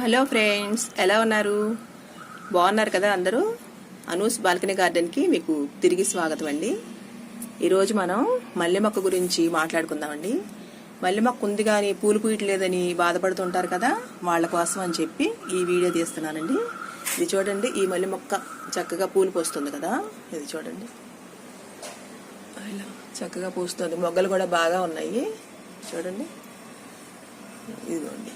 Hello friends ఎలా ఉన్నారు? బాగున్నారు కదా అందరూ? అనూస్ బాల్కనీ గార్డెన్కి మీకు తిరిగి స్వాగతం అండి. ఈరోజు మనం మల్లె మొక్క గురించి మాట్లాడుకుందామండి. మల్లె మొక్క ఉంది కానీ పూలు పూయట్లేదని బాధపడుతుంటారు కదా వాళ్ళ కోసం అని చెప్పి ఈ వీడియో తీస్తున్నానండి. ఇది చూడండి ఈ మల్లె మొక్క చక్కగా పూలు పోస్తుంది కదా. ఇది చూడండి. చక్కగా పూస్తుంది. మొగ్గలు కూడా బాగా ఉన్నాయి. చూడండి. ఇదిగోండి.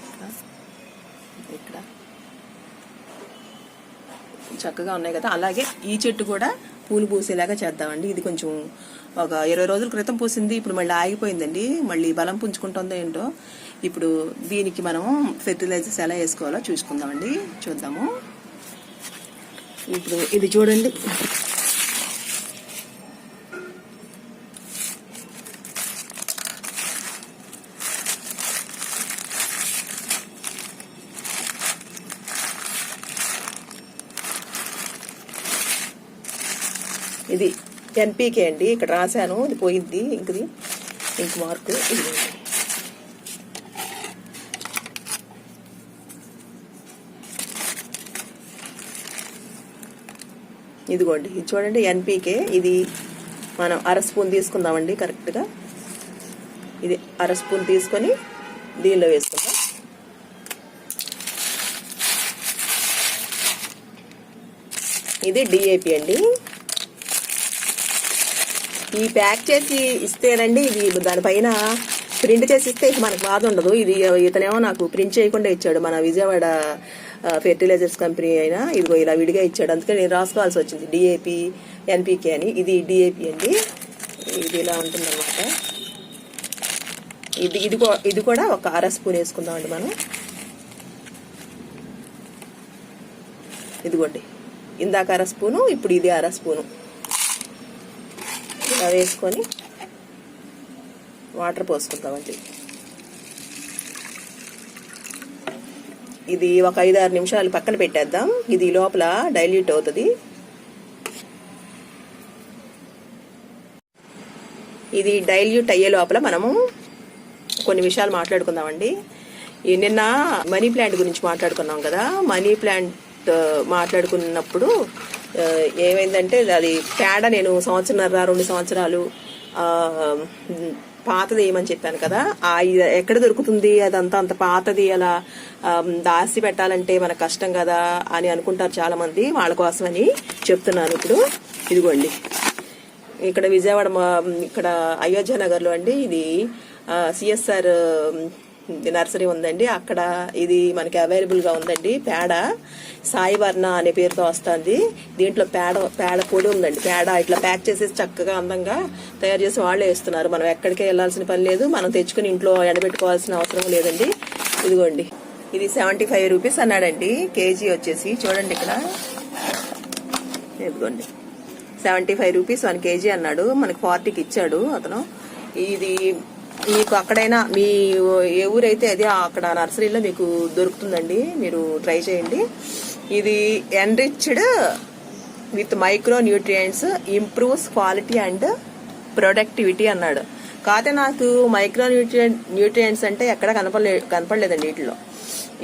ఇక్కడ. చక్కగా ఉన్నాయి కదా. అలాగే ఈ చెట్టు కూడా పూలు పూసేలాగా చేద్దామండి. ఇది కొంచెం ఒక ఇరవై రోజుల క్రితం పూసింది ఇప్పుడు మళ్ళీ ఆగిపోయిందండి. మళ్ళీ బలం పుంజుకుంటుందో ఏంటో ఇప్పుడు దీనికి మనం ఫెర్టిలైజర్స్ ఎలా వేసుకోవాలో చూసుకుందామండి. చూద్దాము. ఇప్పుడు ఇది చూడండి. ఇది ఎన్పీకే అండి. ఇక్కడ రాశాను. ఇది పోయింది. ఇంకది. ఇంక మార్కు. ఇది. ఇదిగోండి. ఇది చూడండి ఎన్పీకే. ఇది మనం అర స్పూన్ తీసుకుందామండి కరెక్ట్గా. ఇది అర స్పూన్ తీసుకొని దీనిలో వేసుకుందాం. ఇది డిఏపి అండి. ఈ ప్యాక్ చేసి ఇస్తేనండి ఇది దానిపైన ప్రింట్ చేసి ఇస్తే మనకు బాధ ఉండదు. ఇది ఇతనేమో నాకు ప్రింట్ చేయకుండా ఇచ్చాడు. మన విజయవాడ ఫెర్టిలైజర్స్ కంపెనీ అయినా ఇదిగో ఇలా విడిగా ఇచ్చాడు. అందుకే నేను రాసుకోవాల్సి వచ్చింది. డిఏపి ఎన్పికే అని. ఇది డిఏపి అండి. ఇది ఇలా ఉంటుందన్నమాట. ఇది ఇది ఇది కూడా ఒక అర స్పూన్ వేసుకుందామండి మనం. ఇదిగోండి. ఇందాక అర స్పూను ఇప్పుడు ఇది అర స్పూను. ఇలా వేసుకొని వాటర్ పోసుకుంటామండి ఇది ఒక ఐదు ఆరు నిమిషాలు పక్కన పెట్టేద్దాం. ఇది లోపల డైల్యూట్ అవుతుంది. ఇది డైల్యూట్ అయ్యే లోపల మనము కొన్ని విషయాలు మాట్లాడుకుందామండి. నిన్న మనీ ప్లాంట్ గురించి మాట్లాడుకున్నాం కదా. మనీ ప్లాంట్ మాట్లాడుకున్నప్పుడు ఏమైందంటే అది పేడ నేను సంవత్సరంన్నర రెండు సంవత్సరాలు పాతది ఏమని చెప్పాను కదా ఆ ఇది ఎక్కడ దొరుకుతుంది అదంతా అంత పాతది అలా దాసి పెట్టాలంటే మనకు కష్టం కదా అని అనుకుంటారు చాలా మంది వాళ్ళ కోసమని చెప్తున్నాను ఇప్పుడు. ఇదిగోండి. ఇక్కడ విజయవాడ మా- ఇక్కడ అయోధ్య నగర్లో అండి ఇది సిఎస్ఆర్ నర్సరీ ఉందండి. అక్కడ ఇది మనకి అవైలబుల్గా ఉందండి. పేడ సాయివర్ణ అనే పేరుతో వస్తుంది. దీంట్లో పేడ పేడ పొడి ఉందండి. పేడ ఇట్లా ప్యాక్ చేసేసి చక్కగా అందంగా తయారు చేసి వాళ్ళే ఇస్తున్నారు. మనం ఎక్కడికే వెళ్ళాల్సిన పని లేదు. మనం తెచ్చుకుని ఇంట్లో ఎండబెట్టుకోవాల్సిన అవసరం లేదండి. ఇదిగోండి. ఇది సెవెంటీ ఫైవ్ రూపీస్ అన్నాడండి. కేజీ వచ్చేసి చూడండి ఇక్కడ. ఇదిగోండి. Seventy five rupees one KG అన్నాడు. మనకి ఫార్టీకి ఇచ్చాడు అతను. ఇది మీకు అక్కడైనా మీ ఏ ఊరైతే అది అక్కడ నర్సరీలో మీకు దొరుకుతుందండి. మీరు ట్రై చేయండి. ఇది enriched with micro nutrients improves quality and productivity అన్నాడు. కాకపోతే నాకు మైక్రో న్యూట్రియం న్యూట్రియంట్స్ అంటే ఎక్కడ కనపడలే కనపడలేదండి వీటిలో.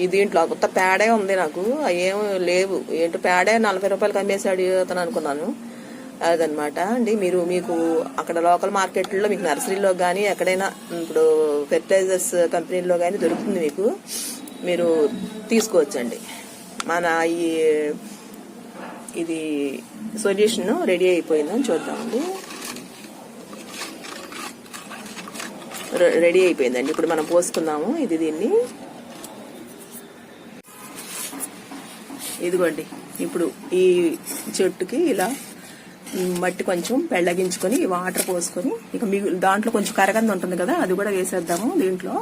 దీంట్లో కొత్త పేడే ఉంది నాకు. ఏం లేవు. ఏంటో పేడే నలభై రూపాయలకి కమ్మేశాడు అతను అనుకున్నాను. అదనమాట అండి మీరు మీకు అక్కడ లోకల్ మార్కెట్లో మీకు నర్సరీలో కానీ ఎక్కడైనా ఇప్పుడు ఫెర్టిలైజర్స్ కంపెనీల్లో కానీ దొరుకుతుంది మీకు మీరు తీసుకోవచ్చండి. మన ఈ ఇది సొల్యూషన్ రెడీ అయిపోయిందని చూద్దామండి. రెడీ అయిపోయిందండి. ఇప్పుడు మనం పోసుకుందాము. ఇది దీన్ని. ఇదిగోండి. ఇప్పుడు ఈ చెట్టుకి ఇలా మట్టి కొంచెం పెళ్ళగించుకొని వాటర్ పోసుకొని ఇక మిగు దాంట్లో కొంచెం కరగంది ఉంటుంది కదా అది కూడా వేసేద్దాము దీంట్లో.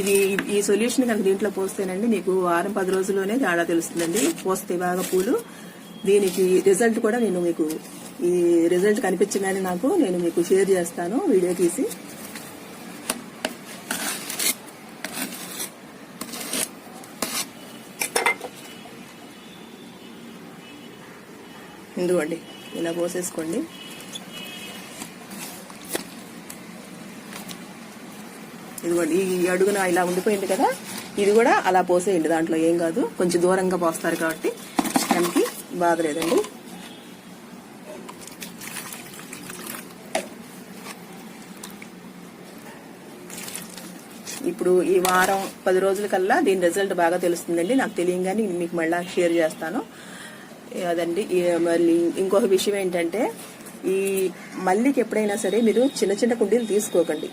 ఇది ఈ సొల్యూషన్ కనుక దీంట్లో పోస్తేనండి మీకు వారం పది రోజుల్లోనే తేడా తెలుస్తుందండి. పోస్తే బాగా పూలు. దీనికి రిజల్ట్ కూడా నేను మీకు ఈ రిజల్ట్ కనిపించగానే నాకు నేను మీకు షేర్ చేస్తాను వీడియో తీసి. ఇందుకోండి ఇలా పోసేసుకోండి. ఇదిగోండి ఈ అడుగున ఇలా ఉండిపోయింది కదా ఇది కూడా అలా పోసేయండి. దాంట్లో ఏం కాదు కొంచెం దూరంగా పోస్తారు కాబట్టి మనకి బాధ లేదండి. ఇప్పుడు ఈ వారం పది రోజుల కల్లా దీని రిజల్ట్ బాగా తెలుస్తుందండి. నాకు తెలియంగానే మీకు మళ్ళీ షేర్ చేస్తాను. అదండి. మళ్ళీ ఇంకొక విషయం ఏంటంటే ఈ మల్లికి ఎప్పుడైనా సరే మీరు చిన్న చిన్న కుండీలు తీసుకోకండి.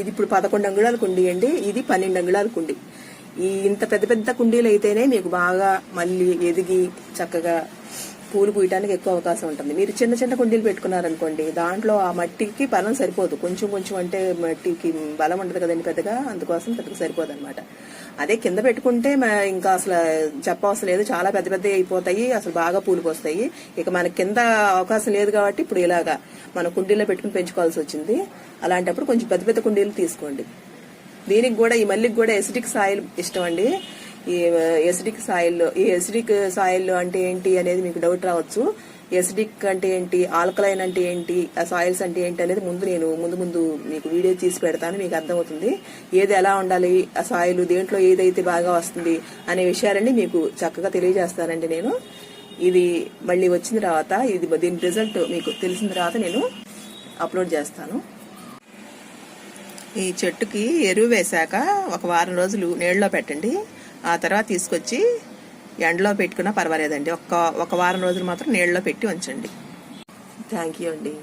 ఇది ఇప్పుడు పదకొండు అంగుళాల కుండీ అండి ఇది పన్నెండు అంగుళాల కుండీ. ఈ ఇంత పెద్ద పెద్ద కుండీలు అయితేనే మీకు బాగా మళ్ళీ ఎదిగి చక్కగా పూలు పూయటానికి ఎక్కువ అవకాశం ఉంటుంది. మీరు చిన్న చిన్న కుండీలు పెట్టుకున్నారనుకోండి దాంట్లో ఆ మట్టికి బలం సరిపోదు. కొంచెం కొంచెం అంటే మట్టికి బలం ఉండదు కదండి పెద్దగా అందుకోసం పెద్దగా సరిపోదు అనమాట అదే కింద పెట్టుకుంటే ఇంకా అసలు చెప్పవసరం లేదు. చాలా పెద్ద పెద్ద అయిపోతాయి అసలు బాగా పూలు పోస్తాయి ఇక మనకి కింద అవకాశం లేదు కాబట్టి ఇప్పుడు ఇలాగా మన కుండీలో పెట్టుకుని పెంచుకోవాల్సి వచ్చింది. అలాంటప్పుడు కొంచెం పెద్ద పెద్ద కుండీలు తీసుకోండి. దీనికి కూడా ఈ మల్లికి కూడా ఎసిటిక్ సాయిల్ ఇష్టం అండి. ఈ ఎసిడిక్ సాయిల్లో ఈ ఎసిడిక్ సాయిల్లో అంటే ఏంటి అనేది మీకు డౌట్ రావచ్చు. ఎసిడిక్ అంటే ఏంటి? ఆల్కలైన్ అంటే ఏంటి? ఆ సాయిల్స్ అంటే ఏంటి అనేది ముందు నేను ముందు ముందు మీకు వీడియో తీసి పెడతాను మీకు అర్థమవుతుంది. ఏది ఎలా ఉండాలి? ఆ సాయిల్ దేంట్లో ఏదైతే బాగా వస్తుంది అనే విషయాలన్నీ మీకు చక్కగా తెలియజేస్తానండి నేను. ఇది మళ్ళీ వచ్చిన తర్వాత ఇది దీని రిజల్ట్ మీకు తెలిసిన తర్వాత నేను అప్లోడ్ చేస్తాను. ఈ చెట్టుకి ఎరువు వేశాక ఒక వారం రోజులు నీళ్ళలో పెట్టండి. ఆ తర్వాత తీసుకొచ్చి ఎండలో పెట్టుకున్నా పర్వాలేదండి. ఒక్క ఒక వారం రోజులు మాత్రం నీళ్ళలో పెట్టి ఉంచండి. థ్యాంక్ యూ అండి.